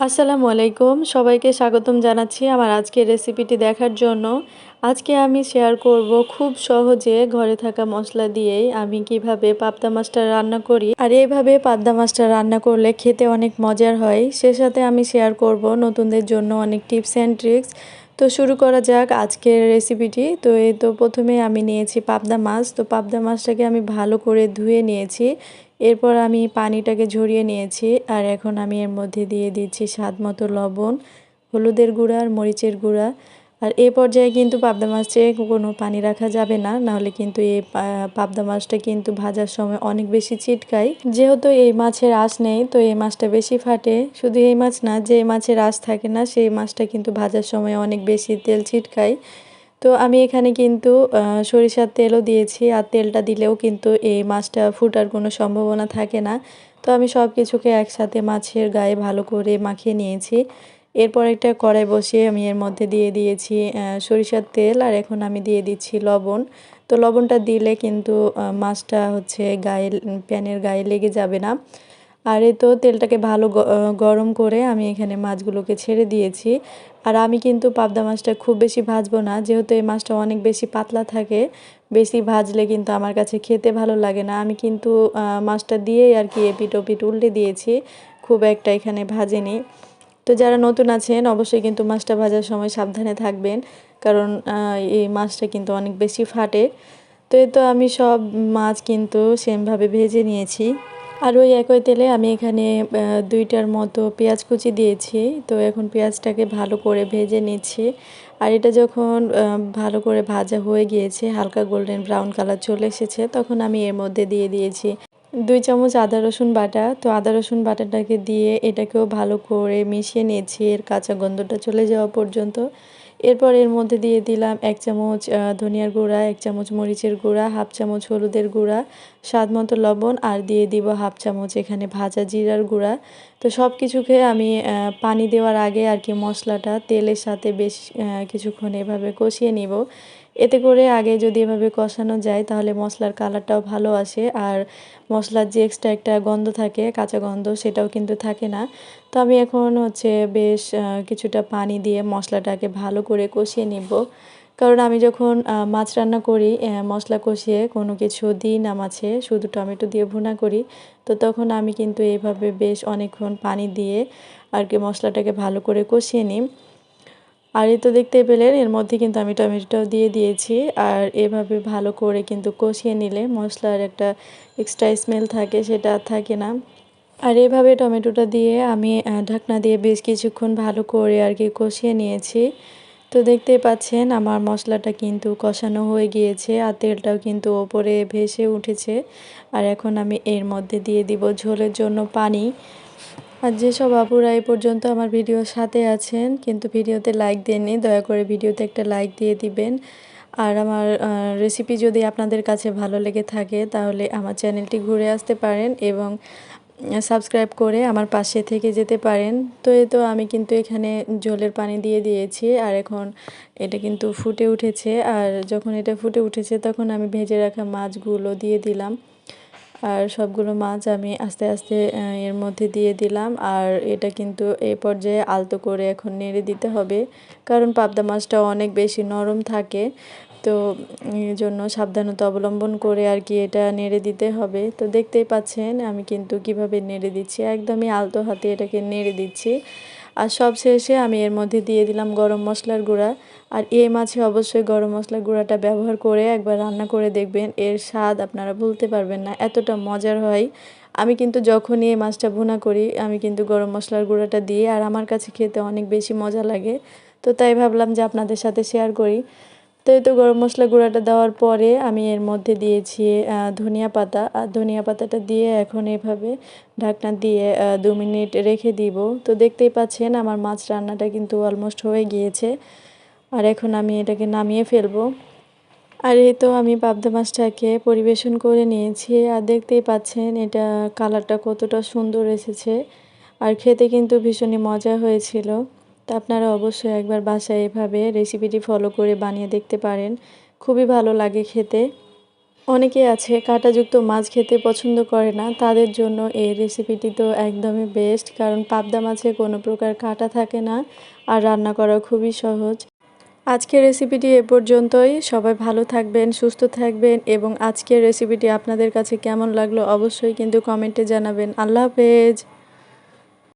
আসসালামু আলাইকুম। সবাইকে স্বাগতম জানাচ্ছি আমার আজকের রেসিপিটি দেখার জন্য। আজকে আমি শেয়ার করব খুব সহজে ঘরে থাকা মশলা দিয়েই আমি কীভাবে পাবদা মাছটা রান্না করি আর এইভাবে পাবদা মাছটা রান্না করলে খেতে অনেক মজার হয়। সে সাথে আমি শেয়ার করব নতুনদের জন্য অনেক টিপস অ্যান্ড ট্রিক্স। তো শুরু করা যাক আজকের রেসিপিটি। তো এই তো প্রথমে আমি নিয়েছি পাবদা মাছ। তো পাবদা মাছটাকে আমি ভালো করে ধুয়ে নিয়েছি। এরপর আমি পানিটাকে ঝরিয়ে নিয়েছি আর এখন আমি এর মধ্যে দিয়ে দিচ্ছি স্বাদ মতো লবণ, হলুদের গুঁড়া আর মরিচের গুঁড়া। আর এ পর্যায়ে কিন্তু পাবদা মাছে কোনো পানি রাখা যাবে না, নাহলে কিন্তু এই পাবদা মাছটা কিন্তু ভাজার সময় অনেক বেশি চিটকায় যেহেতু এই মাছের আঁশ নেই, তো এই মাছটা বেশি ফাটে। শুধু এই মাছ না, যে মাছের আঁশ থাকে না, সেই মাছটা কিন্তু ভাজার সময় অনেক বেশি তেল ছিটকায়। তো আমি এখানে কিন্তু সরিষার তেলও দিয়েছি আর তেলটা দিলেও কিন্তু এই মাছটা ফুটার কোনো সম্ভাবনা থাকে না। তো আমি সব কিছুকে একসাথে মাছের গায়ে ভালো করে মাখিয়ে নিয়েছি। এরপর একটা কড়াই বসিয়ে আমি এর মধ্যে দিয়ে দিয়েছি সরিষার তেল আর এখন আমি দিয়ে দিচ্ছি লবণ। তো লবণটা দিলে কিন্তু মাছটা হচ্ছে গায়ে, প্যানের গায়ে লেগে যাবে না। আর এ তো তেলটাকে ভালো গরম করে আমি এখানে মাছগুলোকে ছেড়ে দিয়েছি। আর আমি কিন্তু পাবদা মাছটা খুব বেশি ভাজবো না, যেহেতু এই মাছটা অনেক বেশি পাতলা থাকে, বেশি ভাজলে কিন্তু আমার কাছে খেতে ভালো লাগে না। আমি কিন্তু মাছটা দিয়েই আর কি এপিট ওপিট উল্টে দিয়েছি, খুব একটা এখানে ভাজেনি। তো যারা নতুন আছেন, অবশ্যই কিন্তু মাছটা ভাজার সময় সাবধানে থাকবেন, কারণ এই মাছটা কিন্তু অনেক বেশি ফাটে। তো এই তো আমি সব মাছ কিন্তু সেমভাবে ভেজে নিয়েছি। আর ওই একই তেলে আমি এখানে দুইটার মতো পেঁয়াজ কুচি দিয়েছি। তো এখন পেঁয়াজটাকে ভালো করে ভেজে নিচ্ছি। আর এটা যখন ভালো করে ভাজা হয়ে গিয়েছে, হালকা গোল্ডেন ব্রাউন কালার চলে এসেছে, তখন আমি এর মধ্যে দিয়ে দিয়েছি দুই চামচ আদা রসুন বাটা। তো আদা রসুন বাটাটাকে দিয়ে এটাকেও ভালো করে মিশিয়ে নিয়েছি, এর কাঁচা গন্ধটা চলে যাওয়া পর্যন্ত। এরপর এর মধ্যে দিয়ে দিলাম এক চামচ ধনিয়ার গুঁড়া, এক চামচ মরিচের গুঁড়া, হাফ চামচ হলুদের গুঁড়া, স্বাদ মতো লবণ আর দিয়ে দিব হাফ চামচ এখানে ভাজা জিরার গুঁড়া। তো সব কিছুকে আমি পানি দেওয়ার আগে আর কি মশলাটা তেলের সাথে বেশ কিছুক্ষণ এভাবে কষিয়ে নিব। এতে করে আগে যদি এভাবে কষানো যায়, তাহলে মশলার কালারটাও ভালো আসে। আর মশলার যে এক্সট্রা একটা গন্ধ থাকে, কাঁচা গন্ধ, সেটাও কিন্তু থাকে না। তো আমি এখন হচ্ছে বেশ কিছুটা পানি দিয়ে মশলাটাকে ভালো করে কষিয়ে নিব। কারণ আমি যখন মাছ রান্না করি মশলা কষিয়ে কোনো কিছু দিই না মাছে, শুধু টমেটো দিয়ে ভুনা করি, তো তখন আমি কিন্তু এইভাবে বেশ অনেকক্ষণ পানি দিয়ে আর কি মশলাটাকে ভালো করে কষিয়ে নিই। আর এই তো দেখতে পেলেন, এর মধ্যে কিন্তু আমি টমেটোটাও দিয়ে দিয়েছি। আর এভাবে ভালো করে কিন্তু কষিয়ে নিলে মশলার একটা এক্সট্রা স্মেল থাকে, সেটা থাকে না। আর এভাবে টমেটোটা দিয়ে আমি ঢাকনা দিয়ে বেশ কিছুক্ষণ ভালো করে আর কি কষিয়ে নিয়েছি। তো দেখতেই পাচ্ছেন আমার মশলাটা কিন্তু কষানো হয়ে গিয়েছে আর তেলটাও কিন্তু ওপরে ভেসে উঠেছে। আর এখন আমি এর মধ্যে দিয়ে দিব ঝোলের জন্য পানি। আর যেসব আপুরা এই পর্যন্ত আমার ভিডিওর সাথে আছেন, কিন্তু ভিডিওতে লাইক দেননি, দয়া করে ভিডিওতে একটা লাইক দিয়ে দিবেন। আর আমার রেসিপি যদি আপনাদের কাছে ভালো লেগে থাকে, তাহলে আমার চ্যানেলটি ঘুরে আসতে পারেন এবং সাবস্ক্রাইব করে আমার পাশে থেকে যেতে পারেন। তো এ তো আমি কিন্তু এখানে জলের পানি দিয়ে দিয়েছি, আর এখন এটা কিন্তু ফুটে উঠেছে। আর যখন এটা ফুটে উঠেছে, তখন আমি ভেজে রাখা মাছগুলো দিয়ে দিলাম। আর সবগুলো মাছ আমি আস্তে আস্তে এর মধ্যে দিয়ে দিলাম। আর এটা কিন্তু এ পর্যায়ে আলতো করে এখন নেড়ে দিতে হবে, কারণ পাবদা মাছটা অনেক বেশি নরম থাকে। তো এই জন্য সাবধানতা অবলম্বন করে আর কি এটা নেড়ে দিতে হবে। তো দেখতেই পাচ্ছেন আমি কিন্তু কীভাবে নেড়ে দিচ্ছি। একদমই আলতো হাতে এটাকে নেড়ে দিচ্ছি। আর সব শেষে আমি এর মধ্যে দিয়ে দিলাম গরম মশলার গুঁড়া। আর এই মাছে অবশ্যই গরম মশলার গুঁড়াটা ব্যবহার করে একবার রান্না করে দেখবেন, এর স্বাদ আপনারা ভুলতে পারবেন না, এতটা মজার হয়। আমি কিন্তু যখনই এই মাছটা ভুনা করি, আমি কিন্তু গরম মশলার গুঁড়াটা দিই আর আমার কাছে খেতে অনেক বেশি মজা লাগে। তো তাই ভাবলাম যে আপনাদের সাথে শেয়ার করি। তো এই তো গরম মশলা গুঁড়াটা দেওয়ার পরে আমি এর মধ্যে দিয়েছি ধনিয়া পাতা। আর ধনিয়া পাতাটা দিয়ে এখন এভাবে ঢাকনা দিয়ে দু মিনিট রেখে দিব। তো দেখতেই পাচ্ছেন আমার মাছ রান্নাটা কিন্তু অলমোস্ট হয়ে গিয়েছে। আর এখন আমি এটাকে নামিয়ে ফেলব। আর এই তো আমি পাবদা মাছটাকে পরিবেশন করে নিয়েছি। আর দেখতেই পাচ্ছেন এটা কালারটা কতটা সুন্দর এসেছে। আর খেতে কিন্তু ভীষণই মজা হয়েছিল। তো আপনারা অবশ্যই একবার বাসায় এভাবে রেসিপিটি ফলো করে বানিয়ে দেখতে পারেন। খুবই ভালো লাগে খেতে। অনেকে আছে কাঁটাযুক্ত মাছ খেতে পছন্দ করে না, তাদের জন্য এই রেসিপিটি তো একদমই বেস্ট কারণ পাবদা মাছে কোনো প্রকার কাঁটা থাকে না আর রান্না করা খুবই সহজ। আজকের রেসিপিটি এ পর্যন্তই। সবাই ভালো থাকবেন, সুস্থ থাকবেন এবং আজকের রেসিপিটি আপনাদের কাছে কেমন লাগল অবশ্যই কিন্তু কমেন্টে জানাবেন। আল্লাহ হাফেজ।